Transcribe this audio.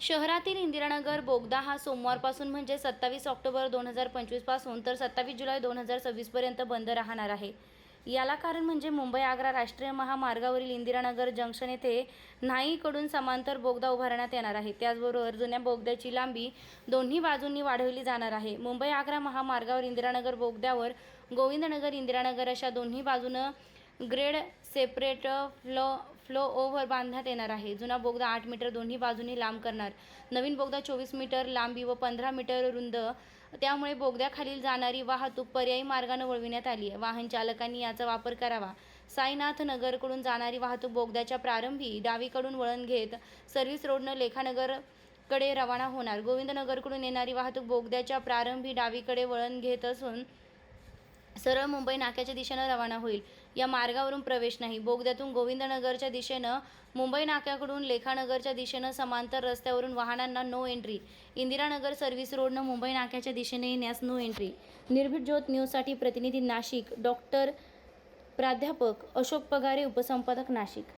शहरातील इंदिरानगर बोगदा हा सोमवारपासून म्हणजे सत्तावीस ऑक्टोबर दोन हजार पंचवीसपासून तर सत्तावीस जुलै दोन हजार सव्वीसपर्यंत बंद राहणार आहे. याला कारण म्हणजे मुंबई आग्रा राष्ट्रीय महामार्गावरील इंदिरानगर जंक्शन येथे न्हाईकडून समांतर बोगदा उभारण्यात येणार आहे. त्याचबरोबर जुन्या बोगद्याची लांबी दोन्ही बाजूंनी वाढवली जाणार आहे. मुंबई आग्रा महामार्गावर इंदिरानगर बोगद्यावर गोविंदनगर इंदिरानगर अशा दोन्ही बाजूनं grade separate flow flow over बांधण्यात येणार आहे. जुना बोगदा आठ मीटर दोन्ही बाजूनी लांब करणार. नवीन बोगदा चोवीस मीटर लांबी व पंधरा मीटर रुंद. त्यामुळे बोगद्याखालील जाणारी वाहतूक पर्यायी मार्गाने वळविण्यात आली आहे. वाहन चालकांनी याचा वापर करावा. साईनाथ नगरकडून जाणारी वाहतूक बोगद्याच्या प्रारंभी डावीकडून वळण घेत सर्व्हिस रोडनं लेखानगरकडे रवाना होणार. गोविंदनगरकडून येणारी वाहतूक बोगद्याच्या प्रारंभी डावीकडे वळण घेत असून सरळ मुंबई नाक्याच्या दिशेनं रवाना होईल. या मार्गावरून प्रवेश नाही. बोगद्यातून गोविंदनगरच्या दिशेनं मुंबई नाक्याकडून लेखानगरच्या दिशेनं समांतर रस्त्यावरून वाहनांना नो एंट्री इंदिरानगर सर्व्हिस रोडनं मुंबई नाक्याच्या दिशेने येण्यास नो एंट्री निर्भीड ज्योत न्यूजसाठी प्रतिनिधी नाशिक. डॉक्टर प्राध्यापक अशोक पगारे उपसंपादक नाशिक.